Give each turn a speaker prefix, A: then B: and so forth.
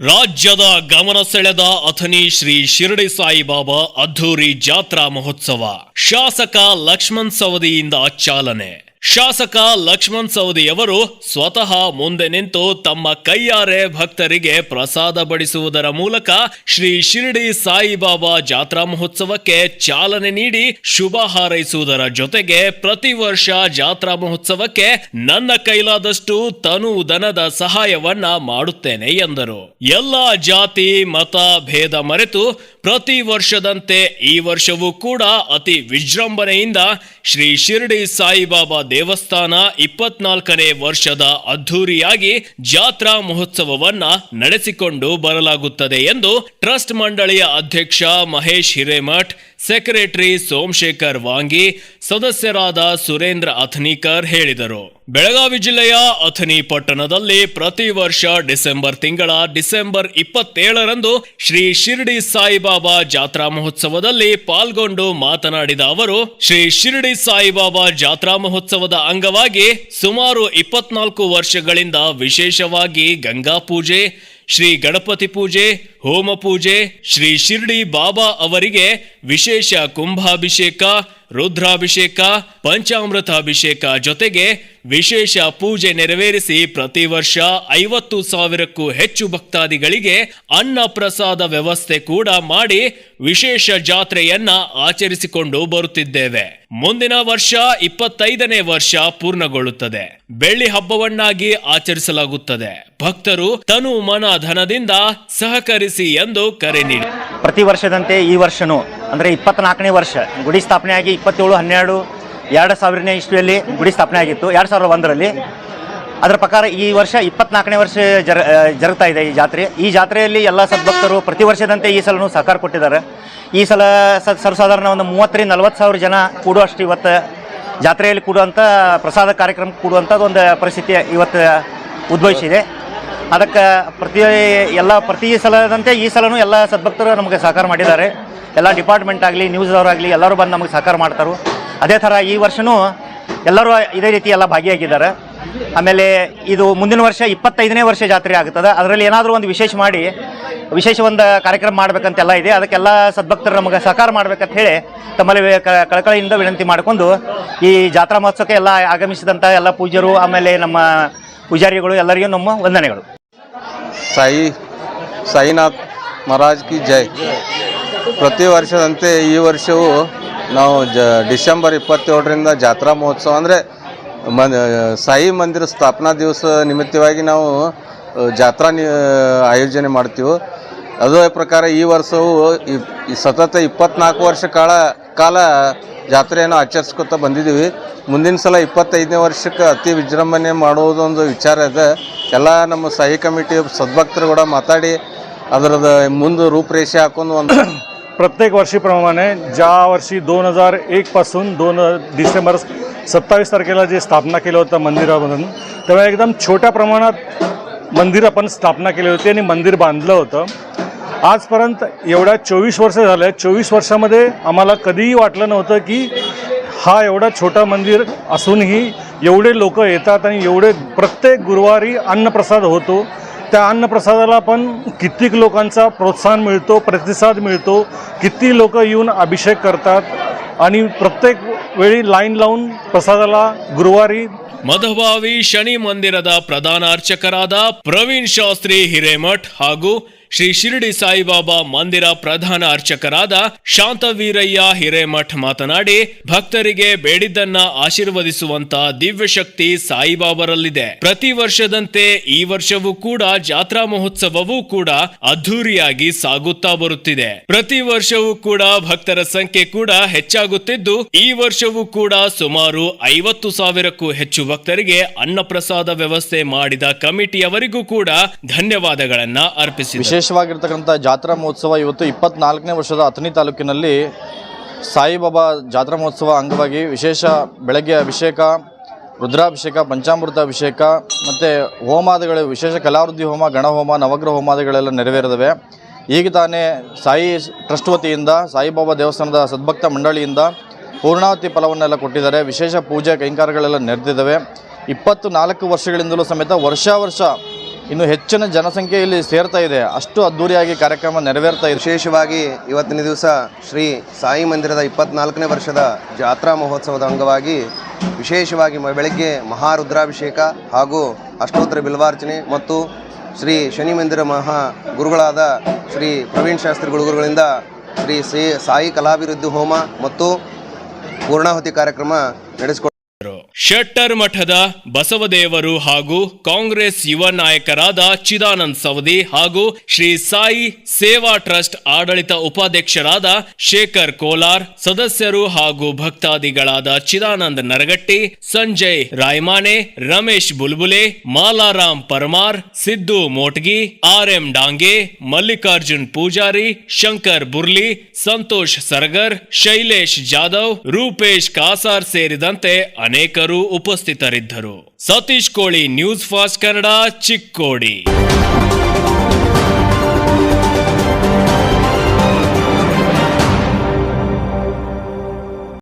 A: ರಾಜ್ಯದ ಗಮನ ಸೆಳೆದ ಅಥನಿ ಶ್ರೀ ಶಿರಡಿ ಸಾಯಿಬಾಬಾ ಅದ್ಧೂರಿ ಜಾತ್ರಾ ಮಹೋತ್ಸವ. ಶಾಸಕ ಲಕ್ಷ್ಮಣ್ ಸವದಿಯಿಂದ ಚಾಲನೆ. ಶಾಸಕ ಲಕ್ಷ್ಮಣ್ ಸವದಿಯವರು ಸ್ವತಃ ಮುಂದೆ ನಿಂತು ತಮ್ಮ ಕೈಯಾರೆ ಭಕ್ತರಿಗೆ ಪ್ರಸಾದ ಬಡಿಸುವುದರ ಮೂಲಕ ಶ್ರೀ ಶಿರಡಿ ಸಾಯಿಬಾಬಾ ಜಾತ್ರಾ ಮಹೋತ್ಸವಕ್ಕೆ ಚಾಲನೆ ನೀಡಿ ಶುಭ ಹಾರೈಸುವುದರ ಜೊತೆಗೆ ಪ್ರತಿ ವರ್ಷ ಜಾತ್ರಾ ಮಹೋತ್ಸವಕ್ಕೆ ನನ್ನ ಕೈಲಾದಷ್ಟು ತನು ದನದ ಸಹಾಯವನ್ನ ಮಾಡುತ್ತೇನೆ ಎಂದರು. ಎಲ್ಲ ಜಾತಿ, ಮತ, ಭೇದ ಮರೆತು ಪ್ರತಿ ವರ್ಷದಂತೆ ಈ ವರ್ಷವೂ ಕೂಡ ಅತಿ ವಿಜೃಂಭಣೆಯಿಂದ ಶ್ರೀ ಶಿರಡಿ ಸಾಯಿಬಾಬಾ ದೇವಸ್ಥಾನ ಇಪ್ಪತ್ನಾಲ್ಕನೇ ವರ್ಷದ ಅದ್ಧೂರಿಯಾಗಿ ಜಾತ್ರಾ ಮಹೋತ್ಸವವನ್ನ ನಡೆಸಿಕೊಂಡು ಬರಲಾಗುತ್ತದೆ ಎಂದು ಟ್ರಸ್ಟ್ ಮಂಡಳಿಯ ಅಧ್ಯಕ್ಷ ಮಹೇಶ್ ಹಿರೇಮಠ್ ಸೆಕ್ರೆಟರಿ ಸೋಮಶೇಖರ್ ವಾಂಗಿ, ಸದಸ್ಯರಾದ ಸುರೇಂದ್ರ ಅಥನಿಕರ್ ಹೇಳಿದರು. ಬೆಳಗಾವಿ ಜಿಲ್ಲೆಯ ಅಥನಿ ಪಟ್ಟಣದಲ್ಲಿ ಪ್ರತಿ ವರ್ಷ ಡಿಸೆಂಬರ್ ತಿಂಗಳ ಡಿಸೆಂಬರ್ ಇಪ್ಪತ್ತೇಳರಂದು ಶ್ರೀ ಶಿರಡಿ ಸಾಯಿಬಾಬಾ ಜಾತ್ರಾ ಮಹೋತ್ಸವದಲ್ಲಿ ಪಾಲ್ಗೊಂಡು ಮಾತನಾಡಿದ ಅವರು, ಶ್ರೀ ಶಿರಡಿ ಸಾಯಿಬಾಬಾ ಜಾತ್ರಾ ಮಹೋತ್ಸವದ ಅಂಗವಾಗಿ ಸುಮಾರು ಇಪ್ಪತ್ನಾಲ್ಕು ವರ್ಷಗಳಿಂದ ವಿಶೇಷವಾಗಿ ಗಂಗಾ ಪೂಜೆ ಶ್ರೀ ಗಣಪತಿ ಪೂಜೆ ಹೋಮ ಪೂಜೆ ಶ್ರೀ ಶಿರ್ಡಿ ಬಾಬಾ ಅವರಿಗೆ ವಿಶೇಷ ಕುಂಭಾಭಿಷೇಕ ರುದ್ರಾಭಿಷೇಕ ಪಂಚಾಮೃತ ಅಭಿಷೇಕ ಜೊತೆಗೆ ವಿಶೇಷ ಪೂಜೆ ನೆರವೇರಿಸಿ ಪ್ರತಿ ವರ್ಷ ಐವತ್ತು ಸಾವಿರಕ್ಕೂ ಹೆಚ್ಚು ಭಕ್ತಾದಿಗಳಿಗೆ ಅನ್ನ ಪ್ರಸಾದ ವ್ಯವಸ್ಥೆ ಕೂಡ ಮಾಡಿ ವಿಶೇಷ ಜಾತ್ರೆಯನ್ನ ಆಚರಿಸಿಕೊಂಡು ಬರುತ್ತಿದ್ದೇವೆ. ಮುಂದಿನ ವರ್ಷ ಇಪ್ಪತ್ತೈದನೇ ವರ್ಷ ಪೂರ್ಣಗೊಳ್ಳುತ್ತದೆ. ಬೆಳ್ಳಿ ಹಬ್ಬವನ್ನಾಗಿ ಆಚರಿಸಲಾಗುತ್ತದೆ. ಭಕ್ತರು ತನು ಮನ ಧನದಿಂದ ಸಹಕರಿಸಿ ಎಂದು ಕರೆ ನೀಡಿ.
B: ಪ್ರತಿ ವರ್ಷದಂತೆ ಈ ವರ್ಷನೂ ಅಂದರೆ ಇಪ್ಪತ್ನಾಲ್ಕನೇ ವರ್ಷ. ಗುಡಿ ಸ್ಥಾಪನೆ ಆಗಿ ಇಪ್ಪತ್ತೇಳು, ಹನ್ನೆರಡು, ಎರಡು ಸಾವಿರನೇ ಇಸ್ವಿಯಲ್ಲಿ ಗುಡಿ ಸ್ಥಾಪನೆ ಆಗಿತ್ತು, ಎರಡು ಸಾವಿರದ ಒಂದರಲ್ಲಿ. ಅದರ ಪ್ರಕಾರ ಈ ವರ್ಷ ಇಪ್ಪತ್ನಾಲ್ಕನೇ ವರ್ಷ ಜರ ಜರುಗ್ತಾ ಇದೆ ಈ ಜಾತ್ರೆ. ಈ ಜಾತ್ರೆಯಲ್ಲಿ ಎಲ್ಲ ಸದ್ಭಕ್ತರು ಪ್ರತಿ ವರ್ಷದಂತೆ ಈ ಸಲನೂ ಸಹಕಾರ ಕೊಟ್ಟಿದ್ದಾರೆ. ಈ ಸಲ ಸರ್ವಸಾಧಾರಣ ಒಂದು ಮೂವತ್ತರಿಂದ ನಲ್ವತ್ತು ಸಾವಿರ ಜನ ಕೂಡುವಷ್ಟು ಇವತ್ತು ಜಾತ್ರೆಯಲ್ಲಿ ಕೂಡುವಂಥ ಪ್ರಸಾದ ಕಾರ್ಯಕ್ರಮ ಕೂಡುವಂಥದ್ದು ಒಂದು ಪರಿಸ್ಥಿತಿ ಇವತ್ತು ಉದ್ಭವಿಸಿದೆ. ಅದಕ್ಕೆ ಪ್ರತಿ ಎಲ್ಲ, ಪ್ರತಿ ಸಲದಂತೆ ಈ ಸಲನೂ ಎಲ್ಲ ಸದ್ಭಕ್ತರು ನಮಗೆ ಸಹಕಾರ ಮಾಡಿದ್ದಾರೆ. ಎಲ್ಲ ಡಿಪಾರ್ಟ್ಮೆಂಟ್ ಆಗಲಿ ನ್ಯೂಸ್ ಅವರಾಗಲಿ ಎಲ್ಲರೂ ಬಂದು ನಮಗೆ ಸಹಕಾರ ಮಾಡ್ತಾರೆ. ಅದೇ ಥರ ಈ ವರ್ಷವೂ ಎಲ್ಲರೂ ಇದೇ ರೀತಿ ಎಲ್ಲ ಭಾಗಿಯಾಗಿದ್ದಾರೆ. ಆಮೇಲೆ ಇದು ಮುಂದಿನ ವರ್ಷ ಇಪ್ಪತ್ತೈದನೇ ವರ್ಷ ಜಾತ್ರೆ ಆಗುತ್ತದೆ ಅದರಲ್ಲಿ ಏನಾದರೂ ಒಂದು ವಿಶೇಷ ಮಾಡಿ, ವಿಶೇಷ ಒಂದು ಕಾರ್ಯಕ್ರಮ ಮಾಡಬೇಕಂತೆಲ್ಲ ಇದೆ. ಅದಕ್ಕೆಲ್ಲ ಸದ್ಭಕ್ತರು ನಮಗೆ ಸಹಕಾರ ಮಾಡ್ಬೇಕಂತ ಹೇಳಿ ತಮ್ಮಲ್ಲಿ ಕಳಕಳಿಯಿಂದ ವಿನಂತಿ ಮಾಡಿಕೊಂಡು ಈ ಜಾತ್ರಾ ಮಹೋತ್ಸವಕ್ಕೆ ಎಲ್ಲ ಆಗಮಿಸಿದಂಥ ಎಲ್ಲ ಪೂಜ್ಯರು, ಆಮೇಲೆ ನಮ್ಮ ಪೂಜಾರಿಗಳು, ಎಲ್ಲರಿಗೂ ನಮ್ಮ ವಂದನೆಗಳು.
C: ಸಾಯಿ, ಸಾಯಿನಾಥ್ ಮಹಾರಾಜ್ ಕಿ ಜೈ. ಪ್ರತಿ ವರ್ಷದಂತೆ ಈ ವರ್ಷವೂ ನಾವು ಜ ಡಿಸೆಂಬರ್ ಇಪ್ಪತ್ತೇಳರಿಂದ ಜಾತ್ರಾ ಮಹೋತ್ಸವ ಅಂದರೆ ಮನ್ ಸಾಯಿ ಮಂದಿರ ಸ್ಥಾಪನಾ ದಿವಸ ನಿಮಿತ್ತವಾಗಿ ನಾವು ಜಾತ್ರಾ ಆಯೋಜನೆ ಮಾಡ್ತೀವಿ. ಅದೇ ಪ್ರಕಾರ ಈ ವರ್ಷವೂ ಸತತ ಇಪ್ಪತ್ನಾಲ್ಕು ವರ್ಷ ಕಾಲ ಕಾಲ ಜಾತ್ರೆಯನ್ನು ಆಚರಿಸ್ಕೊತಾ ಬಂದಿದ್ದೀವಿ. ಮುಂದಿನ ಸಲ ಇಪ್ಪತ್ತೈದನೇ ವರ್ಷಕ್ಕೆ ಅತಿ ವಿಜೃಂಭಣೆ ಮಾಡುವುದೊಂದು ವಿಚಾರ ಇದೆ. ಎಲ್ಲ ನಮ್ಮ ಸಾಯಿ ಕಮಿಟಿ ಸದ್ಭಕ್ತರು ಕೂಡ ಮಾತಾಡಿ ಅದರದ ಮುಂದೆ ರೂಪರೇಷೆ ಹಾಕೊಂಡು ಒಂದು
D: प्रत्येक वर्षीप्रमाणे ज्या वर्षी दोन हजार एकपासून दोन डिसेंबर सत्तावीस तारखेला जे स्थापना केलं होतं मंदिरामधून तेव्हा एकदम छोट्या प्रमाणात मंदिर आपण स्थापना केली होती आणि मंदिर बांधलं होतं आजपर्यंत एवढ्या चोवीस वर्ष झाले चोवीस वर्षामध्ये आम्हाला कधीही वाटलं नव्हतं की हा एवढा छोटा मंदिर असूनही एवढे लोक येतात आणि एवढे प्रत्येक गुरुवारी अन्नप्रसाद होतो त्या अन्नप्रसादाला पण कित्येक लोकांचा प्रोत्साहन मिळतो प्रतिसाद मिळतो किती लोक येऊन अभिषेक करतात आणि प्रत्येक वेळी लाईन लावून प्रसादाला गुरुवारी
A: ಮಧುಭಾವಿ ಶನಿ ಮಂದಿರದ ಪ್ರಧಾನ ಅರ್ಚಕರಾದ ಪ್ರವೀಣ್ ಶಾಸ್ತ್ರಿ ಹಿರೇಮಠ್ ಹಾಗೂ ಶ್ರೀ ಶಿರಡಿ ಸಾಯಿಬಾಬಾ ಮಂದಿರ ಪ್ರಧಾನ ಅರ್ಚಕರಾದ ಶಾಂತವೀರಯ್ಯ ಹಿರೇಮಠ್ ಮಾತನಾಡಿ, ಭಕ್ತರಿಗೆ ಬೇಡಿದ್ದನ್ನ ಆಶೀರ್ವದಿಸುವಂತ ದಿವ್ಯಶಕ್ತಿ ಸಾಯಿಬಾಬರಲ್ಲಿದೆ. ಪ್ರತಿ ವರ್ಷದಂತೆ ಈ ವರ್ಷವೂ ಕೂಡ ಜಾತ್ರಾ ಮಹೋತ್ಸವವೂ ಕೂಡ ಅದ್ಧೂರಿಯಾಗಿ ಸಾಗುತ್ತಾ ಬರುತ್ತಿದೆ. ಪ್ರತಿ ವರ್ಷವೂ ಕೂಡ ಭಕ್ತರ ಸಂಖ್ಯೆ ಕೂಡ ಹೆಚ್ಚಾಗುತ್ತಿದ್ದು, ಈ ವರ್ಷವೂ ಕೂಡ ಸುಮಾರು ಐವತ್ತು ಸಾವಿರಕ್ಕೂ ಹೆಚ್ಚು ಭಕ್ತರಿಗೆ ಅನ್ನಪ್ರಸಾದ ವ್ಯವಸ್ಥೆ ಮಾಡಿದ ಕಮಿಟಿಯವರಿಗೂ ಕೂಡ ಧನ್ಯವಾದಗಳನ್ನ ಅರ್ಪಿಸಿದರು.
E: ವಿಶೇಷವಾಗಿರ್ತಕ್ಕಂಥ ಜಾತ್ರಾ ಮಹೋತ್ಸವ ಇವತ್ತು ಇಪ್ಪತ್ನಾಲ್ಕನೇ ವರ್ಷದ ಅಥಣಿ ತಾಲೂಕಿನಲ್ಲಿ ಸಾಯಿಬಾಬಾ ಜಾತ್ರಾ ಮಹೋತ್ಸವ ಅಂಗವಾಗಿ ವಿಶೇಷ ಬೆಳಗ್ಗೆ ಅಭಿಷೇಕ, ರುದ್ರಾಭಿಷೇಕ, ಪಂಚಾಮೃತ ಅಭಿಷೇಕ ಮತ್ತು ಹೋಮಾದಿಗಳು, ವಿಶೇಷ ಕಲಾವೃದ್ಧಿ ಹೋಮ, ಗಣಹೋಮ, ನವಗ್ರಹ ಹೋಮಾದಿಗಳೆಲ್ಲ ನೆರವೇರಿದವೆ. ಈಗ ತಾನೇ ಸಾಯಿ ಟ್ರಸ್ಟ್ ವತಿಯಿಂದ, ಸಾಯಿಬಾಬಾ ದೇವಸ್ಥಾನದ ಸದ್ಭಕ್ತ ಮಂಡಳಿಯಿಂದ ಪೂರ್ಣಾವತಿ ಫಲವನ್ನೆಲ್ಲ ಕೊಟ್ಟಿದ್ದಾರೆ. ವಿಶೇಷ ಪೂಜೆ ಕೈಂಕಾರಗಳೆಲ್ಲ ನೆರೆದಿದ್ದಾವೆ. ಇಪ್ಪತ್ತು ನಾಲ್ಕು ವರ್ಷಗಳಿಂದಲೂ ಸಮೇತ ವರ್ಷ ವರ್ಷ ಇನ್ನು ಹೆಚ್ಚಿನ ಜನಸಂಖ್ಯೆ ಇಲ್ಲಿ ಸೇರ್ತಾ ಇದೆ. ಅಷ್ಟು ಅದ್ದೂರಿಯಾಗಿ ಕಾರ್ಯಕ್ರಮ ನೆರವೇರ್ತಾ ಇದೆ.
F: ವಿಶೇಷವಾಗಿ ಇವತ್ತಿನ ದಿವಸ ಶ್ರೀ ಸಾಯಿ ಮಂದಿರದ ಇಪ್ಪತ್ನಾಲ್ಕನೇ ವರ್ಷದ ಜಾತ್ರಾ ಮಹೋತ್ಸವದ ಅಂಗವಾಗಿ ವಿಶೇಷವಾಗಿ ಬೆಳಗ್ಗೆ ಮಹಾರುದ್ರಾಭಿಷೇಕ ಹಾಗೂ ಅಷ್ಟೋತ್ತರ ಬಿಲ್ವಾರ್ಚನೆ ಮತ್ತು ಶ್ರೀ ಶನಿ ಮಂದಿರ ಮಹಾ ಗುರುಗಳಾದ ಶ್ರೀ ಪ್ರವೀಣ್ ಶಾಸ್ತ್ರಿ ಗುರುಗಳಿಂದ ಶ್ರೀ ಸಾಯಿ ಕಲಾಭಿವೃದ್ಧಿ ಹೋಮ ಮತ್ತು ಪೂರ್ಣಾಹುತಿ ಕಾರ್ಯಕ್ರಮ ನಡೆಸಿಕೊಟ್ಟು
A: ಶೆಟ್ಟರ್ ಮಠದ ಬಸವದೇವರು ಹಾಗೂ ಕಾಂಗ್ರೆಸ್ ಯುವ ನಾಯಕರಾದ ಚಿದಾನಂದ್ ಸವದಿ ಹಾಗೂ ಶ್ರೀ ಸಾಯಿ ಸೇವಾ ಟ್ರಸ್ಟ್ ಆಡಳಿತ ಉಪಾಧ್ಯಕ್ಷರಾದ ಶೇಖರ್ ಕೋಲಾರ್, ಸದಸ್ಯರು ಹಾಗೂ ಭಕ್ತಾದಿಗಳಾದ ಚಿದಾನಂದ್ ನರಗಟ್ಟಿ, ಸಂಜಯ್ ರಾಯ್ಮಾನೆ ರಮೇಶ್ ಬುಲ್ಬುಲೆ ಮಾಲಾರಾಮ್ ಪರಮಾರ್, ಸಿದ್ದು ಮೋಟ್ಗಿ, ಆರ್ ಎಂ ಡಾಂಗೆ, ಮಲ್ಲಿಕಾರ್ಜುನ್ ಪೂಜಾರಿ, ಶಂಕರ್ ಬುರ್ಲಿ, ಸಂತೋಷ್ ಸರ್ಗರ್, ಶೈಲೇಶ್ ಜಾಧವ್, ರೂಪೇಶ್ ಕಾಸಾರ್ ಸೇರಿದಂತೆ ಅನೇಕರು ಉಪಸ್ಥಿತರಿದ್ದರು. ಸತೀಶ್ ಕೋಳಿ ನ್ಯೂಸ್ ಫಾಸ್ಟ್ ಕನ್ನಡ ಚಿಕ್ಕೋಡಿ.